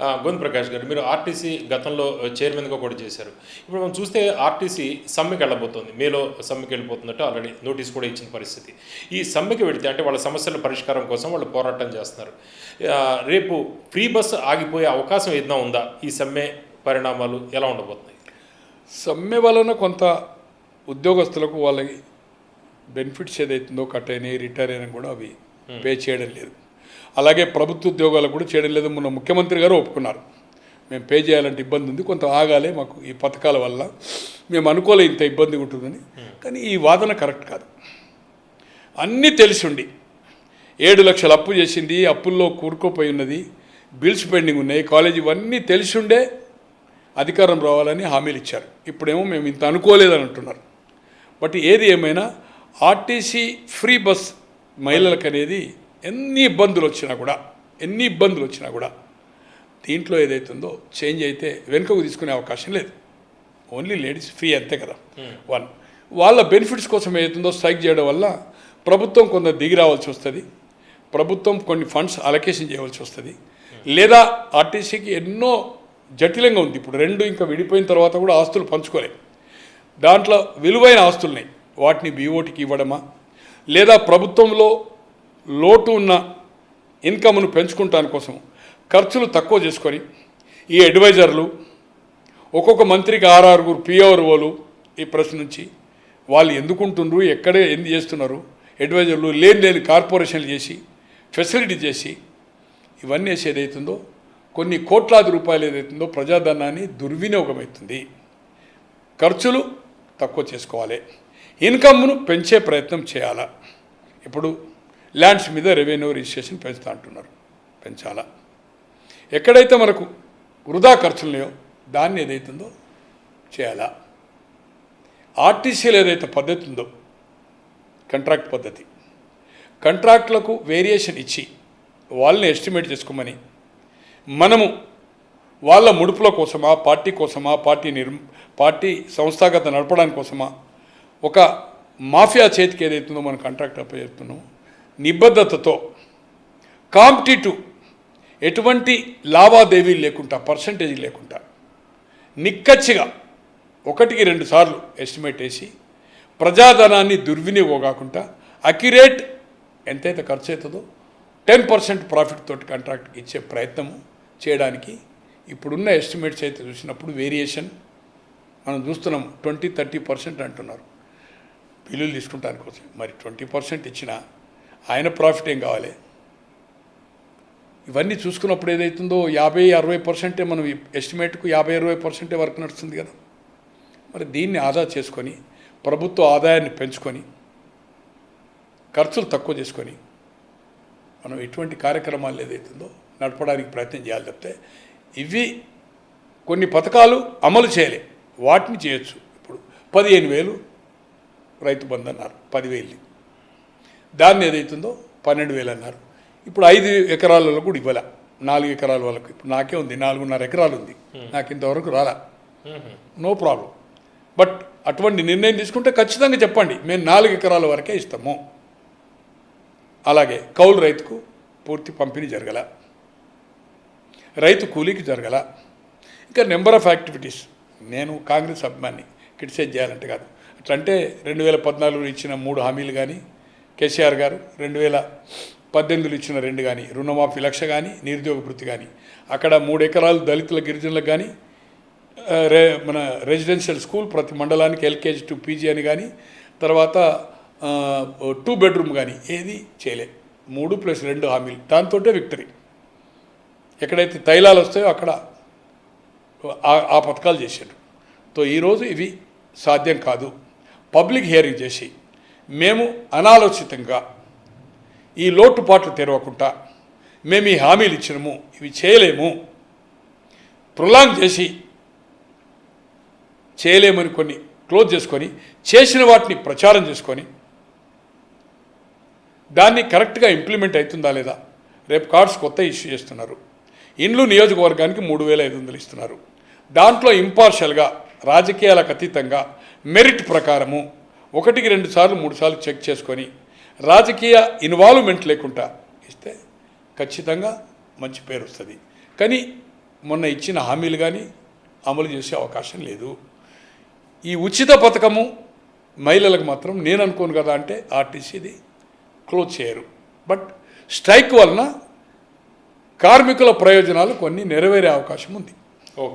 గోవింద్ ప్రకాష్ గారు మీరు ఆర్టీసీ గతంలో చైర్మన్గా కూడా చేశారు. ఇప్పుడు మనం చూస్తే ఆర్టీసీ సమ్మెకి వెళ్ళబోతోంది. మేలో సమ్మెకి వెళ్ళిపోతున్నట్టు ఆల్రెడీ నోటీస్ కూడా ఇచ్చిన పరిస్థితి. ఈ సమ్మెకి వెళితే అంటే వాళ్ళ సమస్యల పరిష్కారం కోసం వాళ్ళు పోరాటం చేస్తున్నారు. రేపు ఫ్రీ బస్ ఆగిపోయే అవకాశం ఏదైనా ఉందా? ఈ సమ్మె పరిణామాలు ఎలా ఉండబోతున్నాయి? సమ్మె వలన కొంత ఉద్యోగస్తులకు వాళ్ళకి బెనిఫిట్స్ ఏదైతుందో కట్ అయినాయి రిటైర్ అయినా కూడా అవి పే చేయడం లేదు. అలాగే ప్రభుత్వ ఉద్యోగాలు కూడా చేయడం లేదు. మొన్న ముఖ్యమంత్రి గారు ఒప్పుకున్నారు. మేము పే చేయాలంటే ఇబ్బంది ఉంది. కొంత ఆగాలి మాకు ఈ పథకాల వల్ల. మేము అనుకోలే ఇంత ఇబ్బంది ఉంటుందని. కానీ ఈ వాదన కరెక్ట్ కాదు. అన్నీ తెలిసిండి. ఏడు లక్షలు అప్పు చేసింది అప్పుల్లో కూరుకుపోయి ఉన్నది బిల్స్ పెండింగ్ ఉన్నాయి కాలేజ్ ఇవన్నీ తెలిసిండే అధికారం రావాలని హామీలు ఇచ్చారు. ఇప్పుడేమో మేము ఇంత అనుకోలేదని అంటున్నారు. బట్ ఏది ఏమైనా ఆర్టీసీ ఫ్రీ బస్ మహిళలకు అనేది ఎన్ని ఇబ్బందులు వచ్చినా కూడా ఎన్ని ఇబ్బందులు వచ్చినా కూడా దీంట్లో ఏదైతుందో చేంజ్ అయితే వెనుకకు తీసుకునే అవకాశం లేదు. ఓన్లీ లేడీస్ ఫ్రీ అంతే కదా. వన్. వాళ్ళ బెనిఫిట్స్ కోసం ఏదైతుందో స్ట్రైక్ చేయడం వల్ల ప్రభుత్వం కొంత దిగి రావాల్సి వస్తుంది. ప్రభుత్వం కొన్ని ఫండ్స్ అలొకేషన్ చేయవలసి వస్తుంది. లేదా ఆర్టీసీకి ఎన్నో జటిలంగా ఉంది. ఇప్పుడు రెండు ఇంకా విడిపోయిన తర్వాత కూడా ఆస్తులు పంచుకోలే. దాంట్లో విలువైన ఆస్తులున్నాయి. వాటిని బీఓటీకి ఇవ్వడమా? లేదా ప్రభుత్వంలో లోటు ఉన్న ఇన్కమ్ను పెంచుకుంటాని కోసం ఖర్చులు తక్కువ చేసుకొని ఈ అడ్వైజర్లు ఒక్కొక్క మంత్రికి ఆర్ఆర్గురు పిఆర్ఓలు ఈ ప్రశ్న నుంచి వాళ్ళు ఎందుకుంటుండ్రు ఎక్కడే ఎందు చేస్తున్నారు అడ్వైజర్లు లేని లేని కార్పొరేషన్లు చేసి ఫెసిలిటీ చేసి ఇవన్నీ వేసి ఏదైతుందో కొన్ని కోట్లాది రూపాయలు ఏదైతుందో ప్రజాధనాన్ని దుర్వినియోగమవుతుంది. ఖర్చులు తక్కువ చేసుకోవాలి. ఇన్కమ్ను పెంచే ప్రయత్నం చేయాలా. ఇప్పుడు ల్యాండ్స్ మీద రెవెన్యూ రిజిస్ట్రేషన్ పెంచుతా అంటున్నారు. పెంచాలా? ఎక్కడైతే మనకు వృధా ఖర్చులున్నాయో దాన్ని ఏదైతుందో చేయాలా? ఆర్టీసీలో ఏదైతే పద్ధతి ఉందో కంట్రాక్ట్ పద్ధతి కంట్రాక్ట్లకు వేరియేషన్ ఇచ్చి వాళ్ళని ఎస్టిమేట్ చేసుకోమని మనము వాళ్ళ ముడుపుల కోసమా పార్టీ కోసమా పార్టీ నిర్ పార్టీ సంస్థాగత నడపడానికి కోసమా ఒక మాఫియా చేతికి ఏదైతుందో మనం కాంట్రాక్ట్ అప్పచెప్తున్నామో నిబద్ధతతో కాంపిటేటివ్ ఎటువంటి లావాదేవీలు లేకుండా పర్సంటేజ్ లేకుండా నిక్కచ్చిగా ఒకటికి రెండు సార్లు ఎస్టిమేట్ వేసి ప్రజాధనాన్ని దుర్వినియోగకుండా అక్యురేట్ ఎంతైతే ఖర్చు అవుతుందో టెన్ పర్సెంట్ ప్రాఫిట్ తోటి కాంట్రాక్ట్ ఇచ్చే ప్రయత్నము చేయడానికి ఇప్పుడున్న ఎస్టిమేట్స్ అయితే చూసినప్పుడు వేరియేషన్ మనం చూస్తున్నాం ట్వంటీ థర్టీ పర్సెంట్ అంటున్నారు. బిల్లులు తీసుకుంటానికి కోసం మరి ట్వంటీ పర్సెంట్ ఇచ్చినా ఆయన ప్రాఫిట్ ఏం కావాలి? ఇవన్నీ చూసుకున్నప్పుడు ఏదైతుందో యాభై అరవై పర్సెంటే మనం ఎస్టిమేట్కు యాభై అరవై పర్సెంటే వర్క్ నడుస్తుంది కదా. మరి దీన్ని ఆదా చేసుకొని ప్రభుత్వ ఆదాయాన్ని పెంచుకొని ఖర్చులు తక్కువ చేసుకొని మనం ఎటువంటి కార్యక్రమాలు ఏదైతుందో నడపడానికి ప్రయత్నం చేయాలి తప్పితే ఇవి కొన్ని పథకాలు అమలు చేయలే. వాటిని చేయొచ్చు. ఇప్పుడు పదిహేను వేలు రైతు బంధు అన్నారు. పదివేలు. దాన్ని ఏదైతుందో పన్నెండు వేలు అన్నారు. ఇప్పుడు ఐదు ఎకరాలలో కూడా ఇవ్వాల. నాలుగు ఎకరాల వాళ్ళకు ఇప్పుడు నాకే ఉంది. నాలుగున్నర ఎకరాలు ఉంది. నాకు ఇంతవరకు రాలా. No problem. బట్ అటువంటి నిర్ణయం తీసుకుంటే ఖచ్చితంగా చెప్పండి. మేము నాలుగు ఎకరాల వరకే ఇస్తాము. అలాగే కౌలు రైతుకు పూర్తి పంపిణీ జరగల. రైతు కూలీకి జరగల. ఇంకా నెంబర్ ఆఫ్ యాక్టివిటీస్. నేను కాంగ్రెస్ అభిమాన్ని క్రిటిసైజ్ చేయాలంటే కాదు. అట్లా అంటే రెండు వేల పద్నాలుగులో ఇచ్చిన మూడు హామీలు కానీ కేసీఆర్ గారు రెండు వేల పద్దెనిమిదిలో ఇచ్చిన రెండు కానీ రుణమాఫీ లక్ష కానీ నిరుద్యోగ వృత్తి కానీ అక్కడ మూడు ఎకరాలు దళితుల గిరిజనులకు కానీ రే మన రెసిడెన్షియల్ స్కూల్ ప్రతి మండలానికి ఎల్కేజీ టు పీజీ అని కానీ తర్వాత టూ బెడ్రూమ్ కానీ ఏది చేయలే. మూడు ప్లస్ రెండు హామీలు. దాంతో విక్టరీ. ఎక్కడైతే తైలాలు వస్తాయో అక్కడ ఆ- ఆ పథకాలు చేశారు. తో ఈరోజు ఇవి సాధ్యం కాదు. పబ్లిక్ హియరింగ్ చేసి మేము అనాలోచితంగా ఈ లోటుపాట్లు తెరవకుండా మేము ఈ హామీలు ఇచ్చినము ఇవి చేయలేము. ప్రొలాంగ్ చేసి చేయలేమని కొన్ని క్లోజ్ చేసుకొని చేసిన వాటిని ప్రచారం చేసుకొని దాన్ని కరెక్ట్గా ఇంప్లిమెంట్ అవుతుందా లేదా? రేపు కార్డ్స్ కొత్త ఇష్యూ చేస్తున్నారు. ఇండ్లు నియోజకవర్గానికి మూడు వేల ఐదు వందలు ఇస్తున్నారు. దాంట్లో ఇంపార్షియల్గా రాజకీయాలకు అతీతంగా మెరిట్ ప్రకారము ఒకటికి రెండు సార్లు మూడు సార్లు చెక్ చేసుకొని రాజకీయ ఇన్వాల్వ్మెంట్ లేకుండా ఇస్తే ఖచ్చితంగా మంచి పేరు వస్తుంది. కానీ మొన్న ఇచ్చిన హామీలు కానీ అమలు చేసే అవకాశం లేదు. ఈ ఉచిత పథకము మహిళలకు మాత్రం నేను అనుకోను కదా అంటే ఆర్టీసీది క్లోజ్ చేయరు. బట్ స్ట్రైక్ వలన కార్మికుల ప్రయోజనాలు కొన్ని నెరవేరే అవకాశం ఉంది.